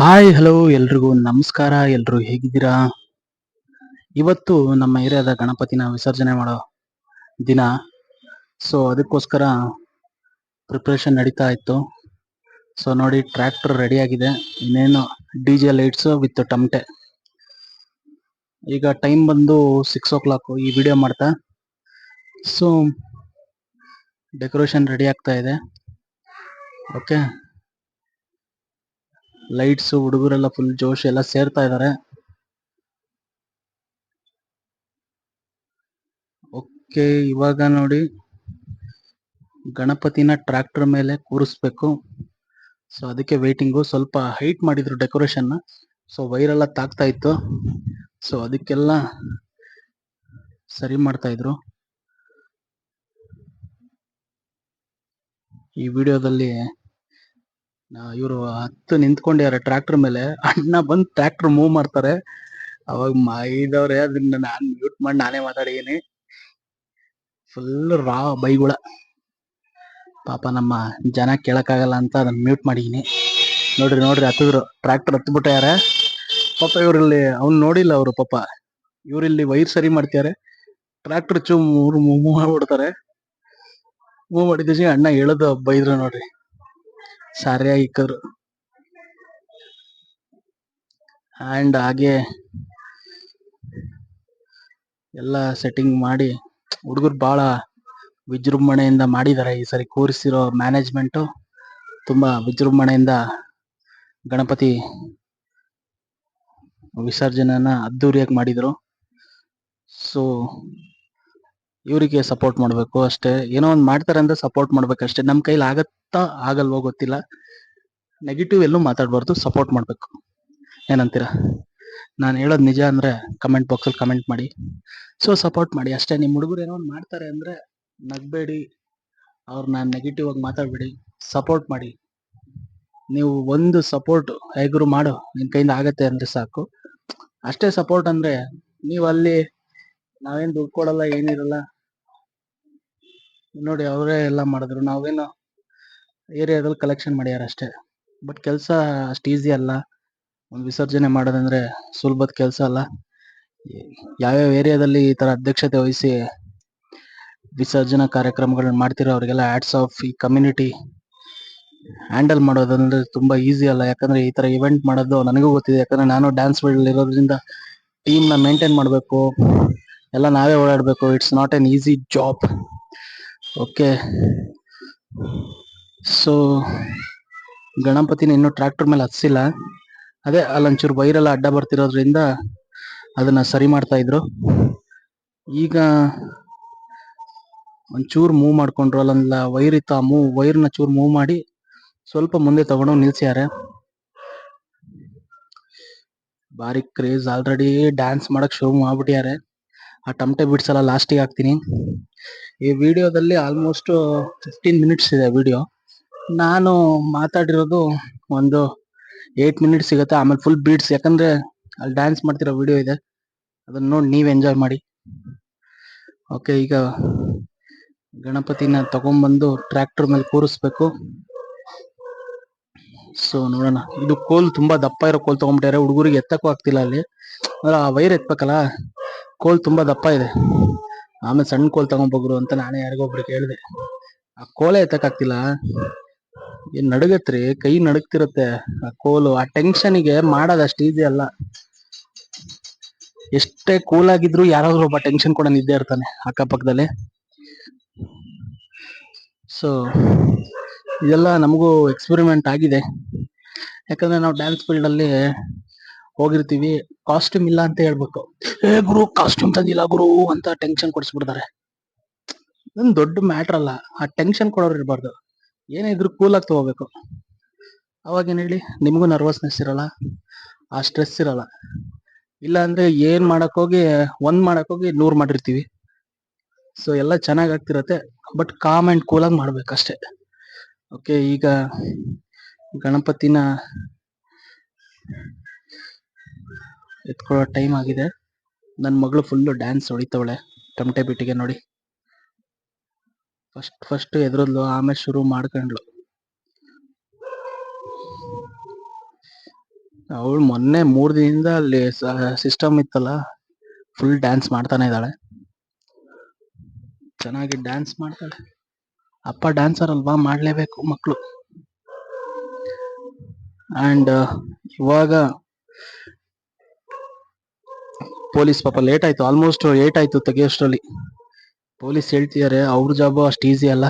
Hi hello ಎಲ್ರಿಗೂ ನಮಸ್ಕಾರ, ಎಲ್ರು ಹೇಗಿದ್ದೀರಾ? ಇವತ್ತು ನಮ್ಮ ಏರಿಯಾದ ಗಣಪತಿನ ವಿಸರ್ಜನೆ ಮಾಡೋ ದಿನ. ಸೊ ಅದಕ್ಕೋಸ್ಕರ ಪ್ರಿಪ್ರೇಷನ್ ನಡೀತಾ ಇತ್ತು. ಸೊ ನೋಡಿ ಟ್ರ್ಯಾಕ್ಟರ್ ರೆಡಿ ಆಗಿದೆ. ಇನ್ನೇನು ಡಿ ಜೆ ಲೈಟ್ಸ್ ವಿತ್ ಟಮಟೆ ಈಗ ಟೈಮ್ ಬಂದು ಸಿಕ್ಸ್ ಓ ಕ್ಲಾಕ್ ಈ ವಿಡಿಯೋ ಮಾಡ್ತಾ. ಸೊ ಡೆಕೋರೇಷನ್ ರೆಡಿ ಆಗ್ತಾ ಇದೆ. ಓಕೆ ಲೈಟ್ಸ್ ಹುಡುಗರೆಲ್ಲ ಫುಲ್ ಜೋಶ್ ಎಲ್ಲ ಸೇರ್ತಾ ಇದ್ದಾರೆ ಓಕೆ ಇವಾಗ ನೋಡಿ. ಗಣಪತಿನ ಟ್ರ್ಯಾಕ್ಟರ್ ಮೇಲೆ ಕೂರಿಸ್ಬೇಕು. ಸೊ ಅದಕ್ಕೆ ವೈಟಿಂಗು ಸ್ವಲ್ಪ ಹೈಟ್ ಮಾಡಿದ್ರು ಡೆಕೋರೇಷನ್ ಸೊ ವೈರೆಲ್ಲ ತಾಗ್ತಾ ಇತ್ತು. ಸೊ ಅದಕ್ಕೆಲ್ಲ ಸರಿ ಮಾಡ್ತಾ ಇದ್ರು. ಈ ವಿಡಿಯೋದಲ್ಲಿ ಇವರು ಹತ್ತು ನಿಂತ್ಕೊಂಡಿದ್ದಾರೆ ಟ್ರ್ಯಾಕ್ಟರ್ ಮೇಲೆ ಅಣ್ಣ ಬಂದ್ ಟ್ರ್ಯಾಕ್ಟರ್ ಮೂವ್ ಮಾಡ್ತಾರೆ. ಅವಾಗ ಮೈದವ್ರೆ ಅದನ್ನ ನಾನ್ ಮ್ಯೂಟ್ ಮಾಡಿ ನಾನೇ ಮಾತಾಡಿದೀನಿ. ಫುಲ್ ರಾ ಬೈಗುಳ. ಪಾಪ ನಮ್ಮ ಜನ ಕೇಳಕ್ಕಾಗಲ್ಲ ಅಂತ ಅದನ್ನ ಮ್ಯೂಟ್ ಮಾಡಿದೀನಿ. ನೋಡ್ರಿ ನೋಡ್ರಿ ಹತ್ತಿದ್ರು ಟ್ರ್ಯಾಕ್ಟರ್ ಹತ್ತು ಬಿಟ್ಟಾರೆ ಪಾಪ ಇವ್ರಲ್ಲಿ ಅವ್ನ್ ನೋಡಿಲ್ಲ ಅವರು ಪಾಪ. ಇವರಿಲ್ಲಿ ವೈರ್ ಸರಿ ಮಾಡ್ತಾರೆ ಟ್ರ್ಯಾಕ್ಟರ್ ಚೂ ಮೂವ್ ಮಾಡ್ಬಿಡ್ತಾರೆ. ಮೂವ್ ಮಾಡಿದ ಅಣ್ಣ ಹೇಳೋದು ಬೈದ್ರು ನೋಡ್ರಿ. ಇಕ್ಕದ್ರು ಆ್ಯಂಡ್ ಹಾಗೆ ಎಲ್ಲ ಸೆಟ್ಟಿಂಗ್ ಮಾಡಿ ಹುಡುಗರು ಬಹಳ ವಿಜೃಂಭಣೆಯಿಂದ ಮಾಡಿದ್ದಾರೆ ಈ ಸರಿ ಕೂರಿಸಿರೋ ಮ್ಯಾನೇಜ್ಮೆಂಟ್ ತುಂಬಾ ವಿಜೃಂಭಣೆಯಿಂದ ಗಣಪತಿ ವಿಸರ್ಜನೆಯನ್ನು ಅದ್ಧೂರಿಯಾಗಿ ಮಾಡಿದ್ರು. ಸೊ ಇವರಿಗೆ ಸಪೋರ್ಟ್ ಮಾಡಬೇಕು ಅಷ್ಟೇ. ಏನೋ ಒಂದು ಮಾಡ್ತಾರೆ ಅಂದ್ರೆ ಸಪೋರ್ಟ್ ಮಾಡ್ಬೇಕಷ್ಟೇ ನಮ್ಮ ಕೈಲಿ ಆಗತ್ತಾ ಆಗಲ್ವೋ ಗೊತ್ತಿಲ್ಲ. ನೆಗೆಟಿವ್ ಎಲ್ಲೂ ಮಾತಾಡಬಾರ್ದು ಸಪೋರ್ಟ್ ಮಾಡಬೇಕು. ಏನಂತೀರಾ? ನಾನು ಹೇಳೋದು ನಿಜ ಅಂದ್ರೆ ಕಮೆಂಟ್ ಬಾಕ್ಸಲ್ಲಿ ಕಮೆಂಟ್ ಮಾಡಿ. ಸೊ ಸಪೋರ್ಟ್ ಮಾಡಿ. ಅಷ್ಟೇ ನಿಮ್ಮ ಹುಡುಗರು ಏನೋ ಒಂದು ಮಾಡ್ತಾರೆ ಅಂದ್ರೆ ನಗ್ಬೇಡಿ. ಅವ್ರನ್ನ ನೆಗೆಟಿವ್ ಆಗಿ ಮಾತಾಡಬೇಡಿ. ಸಪೋರ್ಟ್ ಮಾಡಿ. ನೀವು ಒಂದು ಸಪೋರ್ಟ್ ಹೇಗರು ಮಾಡು. ನಿನ್ ಕೈಯಿಂದ ಆಗತ್ತೆ ಅಂದ್ರೆ ಸಾಕು. ಅಷ್ಟೇ ಸಪೋರ್ಟ್ ಅಂದ್ರೆ ನೀವು ಅಲ್ಲಿ ನಾವೇನ್ ದುಡ್ಡು ಕೊಡಲ್ಲ, ಏನಿರಲ್ಲ ನೋಡಿ, ಅವರೇ ಎಲ್ಲ ಮಾಡಿದ್ರು. ನಾವೇನು ಏರಿಯಾದಲ್ಲಿ ಕಲೆಕ್ಷನ್ ಮಾಡ್ಯಾರ ಅಷ್ಟೇ. ಬಟ್ ಕೆಲಸ ಅಷ್ಟು ಈಸಿ ಅಲ್ಲ. ಒಂದು ವಿಸರ್ಜನೆ ಮಾಡೋದಂದ್ರೆ ಸುಲಭದ ಕೆಲಸ ಅಲ್ಲ. ಯಾವ್ಯಾವ ಏರಿಯಾದಲ್ಲಿ ಈ ತರ ಅಧ್ಯಕ್ಷತೆ ವಹಿಸಿ ವಿಸರ್ಜನಾ ಕಾರ್ಯಕ್ರಮಗಳನ್ನ ಮಾಡ್ತಿರೋ ಅವರಿಗೆಲ್ಲ ಆ್ಯಡ್ಸ್ ಆಫ್ ಈ ಕಮ್ಯುನಿಟಿ ಹ್ಯಾಂಡಲ್ ಮಾಡೋದಂದ್ರೆ ತುಂಬಾ ಈಸಿ ಅಲ್ಲ. ಯಾಕಂದ್ರೆ ಈ ತರ ಇವೆಂಟ್ ಮಾಡೋದು ನನಗೂ ಗೊತ್ತಿದೆ. ಯಾಕಂದ್ರೆ ನಾನು ಡ್ಯಾನ್ಸ್ ಫೀಲ್ಡ್ ಇರೋದ್ರಿಂದ ಟೀಮ್ನ ಮೇಂಟೈನ್ ಮಾಡಬೇಕು. ಎಲ್ಲ ನಾವೇ ಓಡಾಡಬೇಕು. It's not an easy job okay so ಗಣಪತಿನ ಇನ್ನೂ ಟ್ರ್ಯಾಕ್ಟರ್ ಮೇಲೆ ಹತ್ಸಿಲ್ಲ. ಅದೇ ಅಲ್ಲೊಂಚೂರು ವೈರೆಲ್ಲ ಅಡ್ಡ ಬರ್ತಿರೋದ್ರಿಂದ ಅದನ್ನ ಸರಿ ಮಾಡ್ತಾ ಇದ್ರು. ಈಗ ಒಂಚೂರು ಮೂವ್ ಮಾಡ್ಕೊಂಡ್ರು. ಅಲ್ಲೊಂದು ವೈರ್ ಇತ್ತು. ಆ ಮೂವ್ ವೈರ್ನ ಚೂರು ಮೂವ್ ಮಾಡಿ ಸ್ವಲ್ಪ ಮುಂದೆ ತಗೊಂಡೋಗಿ ನಿಲ್ಸ್ಯಾರೆ. ಬಾರಿ ಕ್ರೇಜ್ ಆಲ್ರೆಡಿ ಡ್ಯಾನ್ಸ್ ಮಾಡಕ್ ಶುರು ಮಾಡ್ಬಿಟ್ಟಿದ್ದಾರೆ ಆ ಟಮಟೆ ಬಿಟ್ಸ್ ಎಲ್ಲ ಲಾಸ್ಟಿಗೆ ಹಾಕ್ತೀನಿ. ಈ ವಿಡಿಯೋದಲ್ಲಿ ಆಲ್ಮೋಸ್ಟ್ ಫಿಫ್ಟೀನ್ ಮಿನಿಟ್ಸ್ ಇದೆ ವಿಡಿಯೋ ನಾನು ಮಾತಾಡಿರೋದು ಒಂದು ಏಟ್ ಮಿನಿಟ್ಸ್ ಸಿಗುತ್ತೆ, ಆಮೇಲೆ ಫುಲ್ ಬೀಟ್ಸ್ ಯಾಕಂದ್ರೆ ಅಲ್ಲಿ ಡ್ಯಾನ್ಸ್ ಮಾಡ್ತಿರೋ ವಿಡಿಯೋ ಇದೆ. ಅದನ್ನ ನೋಡಿ ನೀವು ಎಂಜಾಯ್ ಮಾಡಿ. ಓಕೆ ಈಗ ಗಣಪತಿನ ತಗೊಂಡ್ಬಂದು ಟ್ರ್ಯಾಕ್ಟರ್ ಮೇಲೆ ಕೂರಿಸ್ಬೇಕು. ಸೊ ನೋಡೋಣ. ಇದು ಕೋಲ್ ತುಂಬಾ ದಪ್ಪ ಇರೋ ಕೋಲ್ ತಗೊಂಡ್ಬಿಟ್ಟಾರೆ ಹುಡುಗರಿಗೆ ಎತ್ತಕ್ಕೂ ಆಗ್ತಿಲ್ಲ ಅಲ್ಲಿ. ಆ ವೈರ್ ಎತ್ಬೇಕಲ್ಲ? ಕೋಲ್ ತುಂಬಾ ದಪ್ಪ ಇದೆ. ಆಮೇಲೆ ಸಣ್ಣ ಕೋಲ್ ತಗೊಂಬೋಗ್ರು ಅಂತ ನಾನೇ ಯಾರಿಗೊಬ್ರಿಗೆ ಹೇಳಿದೆ ಆ ಕೋಲೆ ಎತ್ತಕ್ಕಾಗ್ತಿಲ್ಲ ಏನ್ ನಡುಗತ್ರಿ? ಕೈ ನಡುಗ್ತಿರುತ್ತೆ ಆ ಕೋಲು. ಆ ಟೆನ್ಷನ್ಗೆ ಮಾಡೋದಷ್ಟು ಈಸಿ ಅಲ್ಲ. ಎಷ್ಟೇ ಕೂಲ್ ಆಗಿದ್ರು ಯಾರಾದ್ರೂ ಒಬ್ಬ ಟೆನ್ಷನ್ ಕೂಡ ನಿದ್ದೆ ಇರ್ತಾನೆ ಅಕ್ಕಪಕ್ಕದಲ್ಲಿ. ಸೊ ಇದೆಲ್ಲ ನಮಗೂ ಎಕ್ಸ್ಪೆರಿಮೆಂಟ್ ಆಗಿದೆ. ಯಾಕಂದ್ರೆ ನಾವು ಡ್ಯಾನ್ಸ್ ಫೀಲ್ಡ್ ಅಲ್ಲಿ ಹೋಗಿರ್ತೀವಿ. ಕಾಸ್ಟ್ಯೂಮ್ ಇಲ್ಲ ಅಂತ ಹೇಳ್ಬೇಕು. ಏ ಗುರು ಕಾಸ್ಟ್ಯೂಮ್ ತಂದಿಲ್ಲ ಗುರು ಅಂತ ಟೆನ್ಷನ್ ಕೊಡಿಸ್ಬಿಡ್ತಾರೆ. ಇದೊಂದು ದೊಡ್ಡ ಮ್ಯಾಟ್ರ್ ಅಲ್ಲ. ಆ ಟೆನ್ಷನ್ ಕೊಡೋರು ಇರಬಾರ್ದು. ಏನೇ ಇದ್ರು ಕೂಲ್ ಆಗಿ ತಗೋಬೇಕು. ಅವಾಗ ಏನ್ ಹೇಳಿ? ನಿಮಗೂ ನರ್ವಸ್ನೆಸ್ ಇರಲ್ಲ. ಆ ಸ್ಟ್ರೆಸ್ ಇರಲ್ಲ. ಇಲ್ಲ ಅಂದ್ರೆ ಏನ್ ಮಾಡಕ್ ಹೋಗಿ, ಒಂದ್ ಮಾಡಕ್ ಹೋಗಿ ನೂರ್ ಮಾಡಿರ್ತೀವಿ. ಸೊ ಎಲ್ಲ ಚೆನ್ನಾಗ್ ಆಗ್ತಿರತ್ತೆ. ಬಟ್ ಕಾಮ್ ಅಂಡ್ ಕೂಲ್ ಆಗಿ ಮಾಡ್ಬೇಕಷ್ಟೇ. ಓಕೆ ಈಗ ಗಣಪತಿನ ಎತ್ಕೊಳ್ಳೋ ಟೈಮ್ ಆಗಿದೆ. ನನ್ನ ಮಗಳು ಫುಲ್ಲು ಡ್ಯಾನ್ಸ್ ಹೊಡಿತವಳೆ. ತಮಟೆ ಬಿಟ್ಟಿಗೆ ನೋಡಿ. ಫಸ್ಟ್ ಫಸ್ಟ್ ಎದ್ರದ್ಲು, ಆಮೇಲೆ ಶುರು ಮಾಡ್ಕೊಂಡ್ಲು ಅವಳು ಮೊನ್ನೆ ಮೂರು ದಿನದಿಂದ ಅಲ್ಲಿ ಸಿಸ್ಟಮ್ ಇತ್ತಲ್ಲ ಫುಲ್ ಡ್ಯಾನ್ಸ್ ಮಾಡ್ತಾನೆ ಇದ್ದಾಳೆ. ಚೆನ್ನಾಗಿ ಡ್ಯಾನ್ಸ್ ಮಾಡ್ತಾಳೆ. ಅಪ್ಪ ಡ್ಯಾನ್ಸರ್ ಅಲ್ವಾ? ಮಾಡಲೇಬೇಕು ಮಕ್ಕಳು ಆ್ಯಂಡ್ ಇವಾಗ ಪೊಲೀಸ್ ಪಾಪ ಲೇಟ್ ಆಯ್ತು ಆಲ್ಮೋಸ್ಟ್ ಏಟ್ ಆಯ್ತು ತೆಗಿಯೋಷ್ಟ್ರಲ್ಲಿ. ಪೊಲೀಸ್ ಹೇಳ್ತಿದ್ದಾರೆ ಅವ್ರ ಜಾಬು ಅಷ್ಟು ಈಸಿ ಅಲ್ಲ.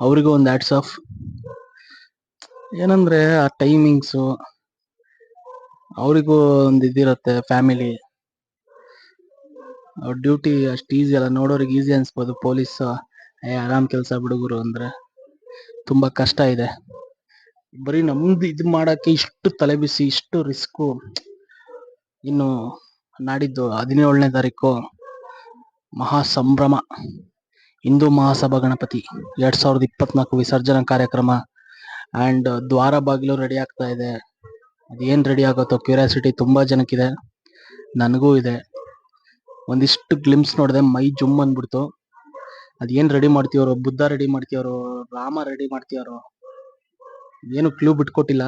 ಅವ್ರಿಗೂ ಒಂದು ಆಟ್ಸ್ ಆಫ್ ಏನಂದ್ರೆ, ಆ ಟೈಮಿಂಗ್ಸು ಅವರಿಗೂ ಒಂದು ಇದಿರುತ್ತೆ ಫ್ಯಾಮಿಲಿ ಅವ್ರ ಡ್ಯೂಟಿ ಅಷ್ಟು ಈಸಿ ಅಲ್ಲ, ನೋಡೋರಿಗೆ ಈಸಿ ಅನ್ಸ್ಬೋದು ಪೊಲೀಸ್. ಏ, ಆರಾಮ್ ಕೆಲಸ ಬಿಡುಗರು ಅಂದ್ರೆ. ತುಂಬಾ ಕಷ್ಟ ಇದೆ. ಬರೀ ನಮ್ದು ಇದು ಮಾಡಕ್ಕೆ ಇಷ್ಟು ತಲೆಬಿಸಿ ಇಷ್ಟು ರಿಸ್ಕು ಇನ್ನು ನಾಡಿದ್ದು ಹದಿನೇಳನೇ ತಾರೀಕು ಮಹಾ ಸಂಭ್ರಮ ಹಿಂದೂ ಮಹಾಸಭಾ ಗಣಪತಿ ಎರಡ್ ಸಾವಿರದ ಇಪ್ಪತ್ನಾಲ್ಕು ವಿಸರ್ಜನಾ ಕಾರ್ಯಕ್ರಮ ಅಂಡ್ ದ್ವಾರ ಬಾಗಿಲು ರೆಡಿ ಆಗ್ತಾ ಇದೆ. ಅದೇನ್ ರೆಡಿ ಆಗುತ್ತೋ ಕ್ಯೂರಿಯಾಸಿಟಿ ತುಂಬಾ ಜನಕ್ಕಿದೆ, ನನಗೂ ಇದೆ. ಒಂದಿಷ್ಟು ಗ್ಲಿಮ್ಸ್ ನೋಡಿದೆ, ಮೈ ಜುಮ್ ಅಂದ್ಬಿಡ್ತು. ಅದೇನ್ ರೆಡಿ ಮಾಡ್ತೀವ್ರು, ಬುದ್ಧ ರೆಡಿ ಮಾಡ್ತೀವ್ರು, ರಾಮ ರೆಡಿ ಮಾಡ್ತೀವ್ರು, ಏನು ಕ್ಲೂ ಬಿಟ್ಕೊಟ್ಟಿಲ್ಲ.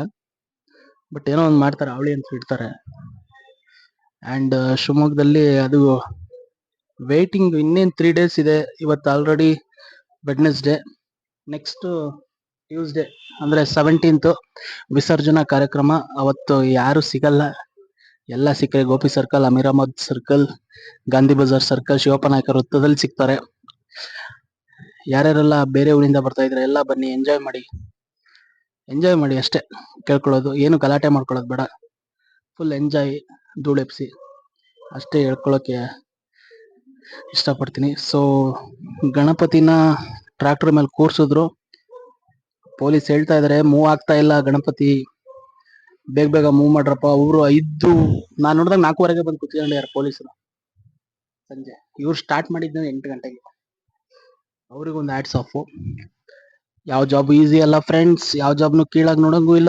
ಬಟ್ ಏನೋ ಒಂದು ಮಾಡ್ತಾರೆ, ಅವಳಿ ಅಂತ ಇಡ್ತಾರೆ. ಅಂಡ್ ಶಿವಮೊಗ್ಗದಲ್ಲಿ ಅದು ವೇಟಿಂಗ್ ಇನ್ನೇನ್ ತ್ರೀ ಡೇಸ್ ಇದೆ. ಇವತ್ತು ಆಲ್ರೆಡಿ ವೆಡ್ನೆಸ್ಡೇ ನೆಕ್ಸ್ಟ್ ಟ್ಯೂಸ್ಡೇ ಅಂದ್ರೆ ಸೆವೆಂಟೀನ್ತ್ ವಿಸರ್ಜನಾ ಕಾರ್ಯಕ್ರಮ. ಅವತ್ತು ಯಾರು ಸಿಗಲ್ಲ. ಎಲ್ಲ ಸಿಕ್ಕರೆ Gopi circle Amir Ahmed circle Gandhi Bazaar circle Shivappa Nayaka ವೃತ್ತದಲ್ಲಿ ಸಿಗ್ತಾರೆ. ಯಾರ್ಯಾರೆಲ್ಲ ಬೇರೆ ಊರಿಂದ ಬರ್ತಾ ಇದ್ರೆ ಎಲ್ಲ ಬನ್ನಿ ಎಂಜಾಯ್ ಮಾಡಿ. ಎಂಜಾಯ್ ಮಾಡಿ ಅಷ್ಟೇ. ಕೇಳ್ಕೊಳ್ಳೋದು. ಏನು ಗಲಾಟೆ ಮಾಡ್ಕೊಳ್ಳೋದು ಬೇಡ. ಫುಲ್ ಎಂಜಾಯ್ ಧೂಳೆಪ್ಸಿ. ಅಷ್ಟೇ ಹೇಳ್ಕೊಳಕ್ಕೆ ಇಷ್ಟಪಡ್ತೀನಿ. ಸೊ ಗಣಪತಿನ ಟ್ರ್ಯಾಕ್ಟರ್ ಮೇಲೆ ಕೂರ್ಸಿದ್ರು, ಪೊಲೀಸ್ ಹೇಳ್ತಾ ಇದಾರೆ, ಮೂವ್ ಆಗ್ತಾ ಇಲ್ಲ ಗಣಪತಿ. ಬೇಗ ಬೇಗ ಮೂವ್ ಮಾಡ್ರಪ್ಪ. ಅವರು ಐದು, ನಾನ್ ನೋಡಿದಾಗ ನಾಲ್ಕೂವರೆಗೆ ಬಂದು ಕುತ್ಕೊಂಡಿದ್ದಾರೆ ಪೊಲೀಸರು. ಸಂಜೆ. ಇವ್ರು ಸ್ಟಾರ್ಟ್ ಮಾಡಿದ್ದು ಎಂಟು ಗಂಟೆಗೆ. ಅವ್ರಿಗೊಂದು ಆಡ್ಸ್ ಆಫ್ ಯಾವ ಜಾಬ್ ಈಸಿ ಅಲ್ಲ ಫ್ರೆಂಡ್ಸ್ ಯಾವ ಜಾಬ್ನು ಕೀಳಾಗಿ ನೋಡೋಂಗೂ ಇಲ್ಲ.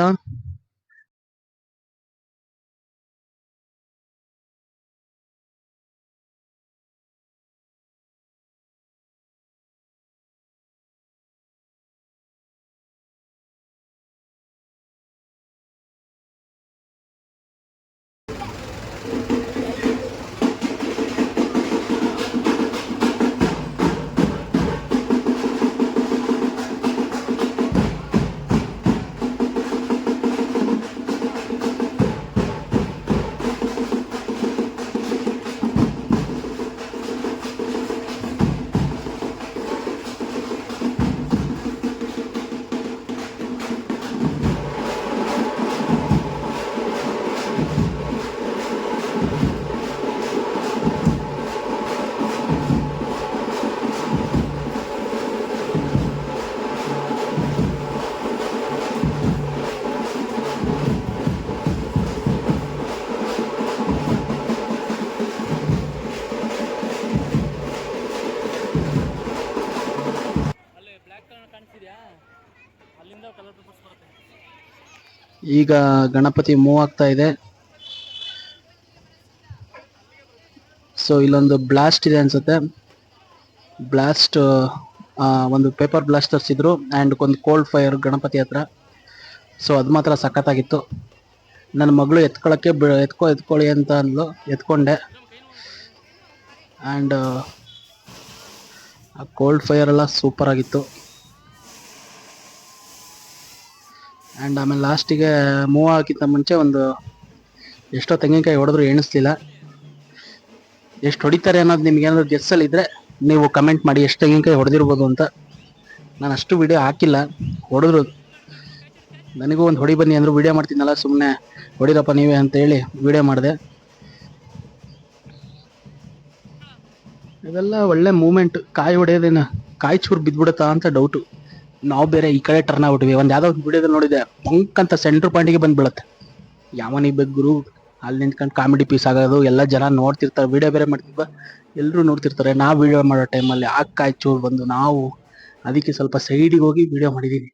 ಈಗ ಗಣಪತಿ ಮೂವ್ ಆಗ್ತಾ ಇದೆ. ಸೊ ಇಲ್ಲೊಂದು ಬ್ಲಾಸ್ಟ್ ಇದೆ ಅನ್ಸುತ್ತೆ. ಬ್ಲಾಸ್ಟ್ ಒಂದು ಪೇಪರ್ ಬ್ಲಾಸ್ಟ್ ತರಿಸಿದ್ರು ಆ್ಯಂಡ್ ಒಂದು ಕೋಲ್ಡ್ ಫೈರ್ ಗಣಪತಿ ಹತ್ರ. ಸೊ ಅದು ಮಾತ್ರ ಸಖತ್ತಾಗಿತ್ತು. ನನ್ನ ಮಗಳು ಎತ್ಕೊಳ್ಳೋಕ್ಕೆ ಎತ್ಕೊ, ಎತ್ಕೊಳ್ಳಿ ಅಂತ ಅಂದ್ಲು. ಎತ್ಕೊಂಡೆ. ಆ್ಯಂಡ್ ಆ ಕೋಲ್ಡ್ ಫೈರ್ ಎಲ್ಲ ಸೂಪರ್ ಆಗಿತ್ತು. ಆ್ಯಂಡ್ ಆಮೇಲೆ ಲಾಸ್ಟಿಗೆ ಮೂವ್ ಆಗಿಂತ ಮುಂಚೆ ಒಂದು ಎಷ್ಟೋ ತೆಂಗಿನಕಾಯಿ ಹೊಡೆದ್ರು ಎಣಿಸ್ಲಿಲ್ಲ. ಎಷ್ಟು ಹೊಡಿತಾರೆ ಅನ್ನೋದು ನಿಮ್ಗೆ ಏನಾದ್ರು ಗೆಸ್ಸಲ್ಲಿ ಇದ್ರೆ ನೀವು ಕಮೆಂಟ್ ಮಾಡಿ ಎಷ್ಟು ತೆಂಗಿನಕಾಯಿ ಹೊಡೆದಿರ್ಬೋದು ಅಂತ. ನಾನು ಅಷ್ಟು ವಿಡಿಯೋ ಹಾಕಿಲ್ಲ. ಹೊಡೆದ್ರು. ನನಗೂ ಒಂದು ಹೊಡಿ ಬನ್ನಿ ಅಂದರು ವಿಡಿಯೋ ಮಾಡ್ತೀನಲ್ಲ ಸುಮ್ಮನೆ ಹೊಡಿರಪ್ಪ ನೀವೇ ಅಂತೇಳಿ ವಿಡಿಯೋ ಮಾಡಿದೆ. ಇವೆಲ್ಲ ಒಳ್ಳೆ ಮೂಮೆಂಟ್ ಕಾಯಿ ಹೊಡೆಯೋದೇನ, ಕಾಯಿ ಚೂರು ಬಿದ್ದ್ಬಿಡುತ್ತಾ ಅಂತ ಡೌಟು ನಾವು ಬೇರೆ ಈ ಕಡೆ ಟರ್ನ್ ಆಗ್ಬಿಟ್ವಿ ಒಂದು ಯಾವ್ದೋ ವಿಡಿಯೋದಲ್ಲಿ ನೋಡಿದೆ ಪಂಕ್ ಅಂತ ಸೆಂಟ್ರ್ ಪಾಯಿಂಟಿಗೆ ಬಂದ್ಬೀಳುತ್ತೆ ಯಾವನಿಗೆ ಬೇಕು ಗುರು, ಅಲ್ಲಿ ನಿಂತ್ಕೊಂಡು ಕಾಮಿಡಿ ಪೀಸ್ ಆಗೋದು, ಎಲ್ಲ ಜನ ನೋಡ್ತಿರ್ತಾರೆ ವಿಡಿಯೋ ಬೇರೆ ಮಾಡ್ತಿದ್ವ ಎಲ್ಲರೂ ನೋಡ್ತಿರ್ತಾರೆ. ನಾವು ವಿಡಿಯೋ ಮಾಡೋ ಟೈಮಲ್ಲಿ ಕಾಯ್ಚು ಚೂರು ಬಂದು ನಾವು ಅದಕ್ಕೆ ಸ್ವಲ್ಪ ಸೈಡಿಗೆ ಹೋಗಿ ವಿಡಿಯೋ ಮಾಡಿದೀನಿ.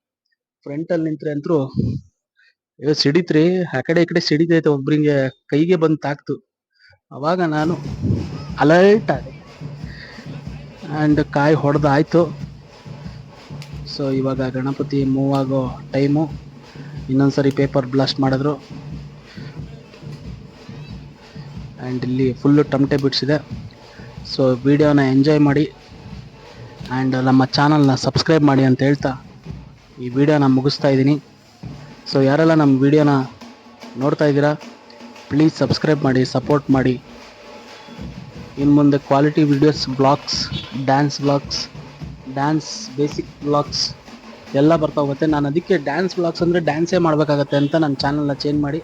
ಫ್ರಂಟಲ್ಲಿ ನಿಂತ್ರೆ ಅಂತೂ, ಏ ಸಿಡಿತ್ರಿ, ಆ ಕಡೆ ಈ ಕಡೆ ಸಿಡಿತೈತೆ ಒಬ್ಬರಿಗೆ ಕೈಗೆ ಬಂದು ತಾಕ್ತು. ಅವಾಗ ನಾನು ಅಲರ್ಟ್ ಆದೆ. ಆ್ಯಂಡ್ ಕಾಯಿ ಹೊಡೆದಾಯ್ತು ಸೊ ಇವಾಗ ಗಣಪತಿ ಮೂವ್ ಆಗೋ ಟೈಮು ಇನ್ನೊಂದ್ಸರಿ ಪೇಪರ್ ಬ್ಲಾಸ್ಟ್ ಮಾಡಿದ್ರು. ಆ್ಯಂಡ್ ಇಲ್ಲಿ ಫುಲ್ಲು ಟಮಟೆ ಬಿಟ್ಸ್ ಇದೆ. ಸೊ ವಿಡಿಯೋನ ಎಂಜಾಯ್ ಮಾಡಿ. ಆ್ಯಂಡ್ ನಮ್ಮ ಚಾನಲ್ನ ಸಬ್ಸ್ಕ್ರೈಬ್ ಮಾಡಿ ಅಂತ ಹೇಳ್ತಾ ಈ ವಿಡಿಯೋನ ಮುಗಿಸ್ತಾ ಇದ್ದೀನಿ. ಸೊ ಯಾರೆಲ್ಲ ನಮ್ಮ ವಿಡಿಯೋನ ನೋಡ್ತಾ ಇದ್ದೀರಾ ಪ್ಲೀಸ್ ಸಬ್ಸ್ಕ್ರೈಬ್ ಮಾಡಿ ಸಪೋರ್ಟ್ ಮಾಡಿ. ಇನ್ನು ಮುಂದೆ quality videos blogs dance blogs dance basic blogs ಎಲ್ಲ ಬರ್ತಾ ಹೋಗುತ್ತೆ. ನಾನು ಅದಕ್ಕೆ ಡ್ಯಾನ್ಸ್ ಬ್ಲಾಗ್ಸ್ ಅಂದರೆ ಡ್ಯಾನ್ಸೇ ಮಾಡಬೇಕಾಗತ್ತೆ ಅಂತ ನನ್ನ ಚಾನಲ್ನ ಚೇಂಜ್ ಮಾಡಿ.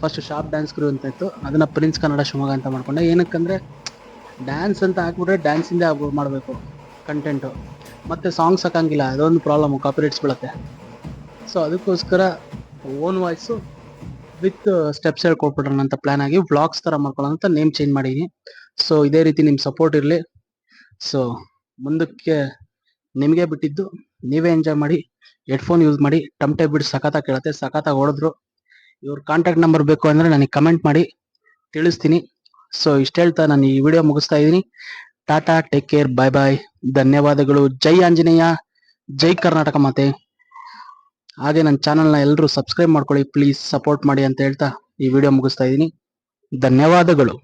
ಫಸ್ಟ್ ಶಾಪ್ ಡ್ಯಾನ್ಸ್ ಕ್ರೂ ಅಂತ ಇತ್ತು. ಅದನ್ನು ಪ್ರಿನ್ಸ್ ಕನ್ನಡ ಶಿವಮೊಗ್ಗ ಅಂತ ಮಾಡ್ಕೊಂಡೆ. ಏನಕ್ಕಂದರೆ ಡ್ಯಾನ್ಸ್ ಅಂತ ಹಾಕ್ಬಿಟ್ರೆ ಡ್ಯಾನ್ಸಿಂದೇ ಆಗ್ಬೋ ಮಾಡಬೇಕು ಕಂಟೆಂಟು ಮತ್ತು ಸಾಂಗ್ಸ್ ಹಾಕಂಗಿಲ್ಲ. ಅದೊಂದು ಪ್ರಾಬ್ಲಮ್ ಕಾಪಿರೇಟ್ಸ್ ಬೀಳುತ್ತೆ. ಸೊ ಅದಕ್ಕೋಸ್ಕರ ಓನ್ ವಾಯ್ಸು ವಿತ್ ಸ್ಟೆಪ್ಸ್ ಹೇಳ್ಕೊಟ್ಬಿಡೋಣ ಅಂತ ಪ್ಲ್ಯಾನ್ ಆಗಿ ವ್ಲಾಗ್ಸ್ ಥರ ಮಾಡ್ಕೊಳ್ಳೋಣ ಅಂತ ನೇಮ್ ಚೇಂಜ್ ಮಾಡಿದ್ದೀನಿ ಸೊ ಇದೇ ರೀತಿ ನಿಮ್ಮ ಸಪೋರ್ಟ್ ಇರಲಿ. ಸೊ ಮುಂದಕ್ಕೆ ನಿಮಗೆ ಬಿಟ್ಟಿದ್ದು ನೀವೇ ಎಂಜಾಯ್ ಮಾಡಿ ಹೆಡ್ಫೋನ್ ಯೂಸ್ ಮಾಡಿ ಟಮ್ಟೆ ಬಿಟ್ಟು ಸಖತ್ತಾಗಿ ಕೇಳುತ್ತೆ ಸಖತ್ತಾಗಿ ಹೊಡೆದ್ರು. ಇವ್ರ ಕಾಂಟ್ಯಾಕ್ಟ್ ನಂಬರ್ ಬೇಕು ಅಂದರೆ ನನಗೆ ಕಮೆಂಟ್ ಮಾಡಿ, ತಿಳಿಸ್ತೀನಿ. ಸೊ ಇಷ್ಟು ಹೇಳ್ತಾ ನಾನು ಈ ವಿಡಿಯೋ ಮುಗಿಸ್ತಾ ಇದ್ದೀನಿ. Tata take care bye bye ಧನ್ಯವಾದಗಳು. ಜೈ ಆಂಜನೇಯ, ಜೈ ಕರ್ನಾಟಕ ಮಾತೆ. ಹಾಗೆ ನನ್ನ ಚಾನಲ್ನ ಎಲ್ಲರೂ ಸಬ್ಸ್ಕ್ರೈಬ್ ಮಾಡ್ಕೊಳ್ಳಿ ಪ್ಲೀಸ್ ಸಪೋರ್ಟ್ ಮಾಡಿ ಅಂತ ಹೇಳ್ತಾ ಈ ವಿಡಿಯೋ ಮುಗಿಸ್ತಾ ಇದ್ದೀನಿ. ಧನ್ಯವಾದಗಳು.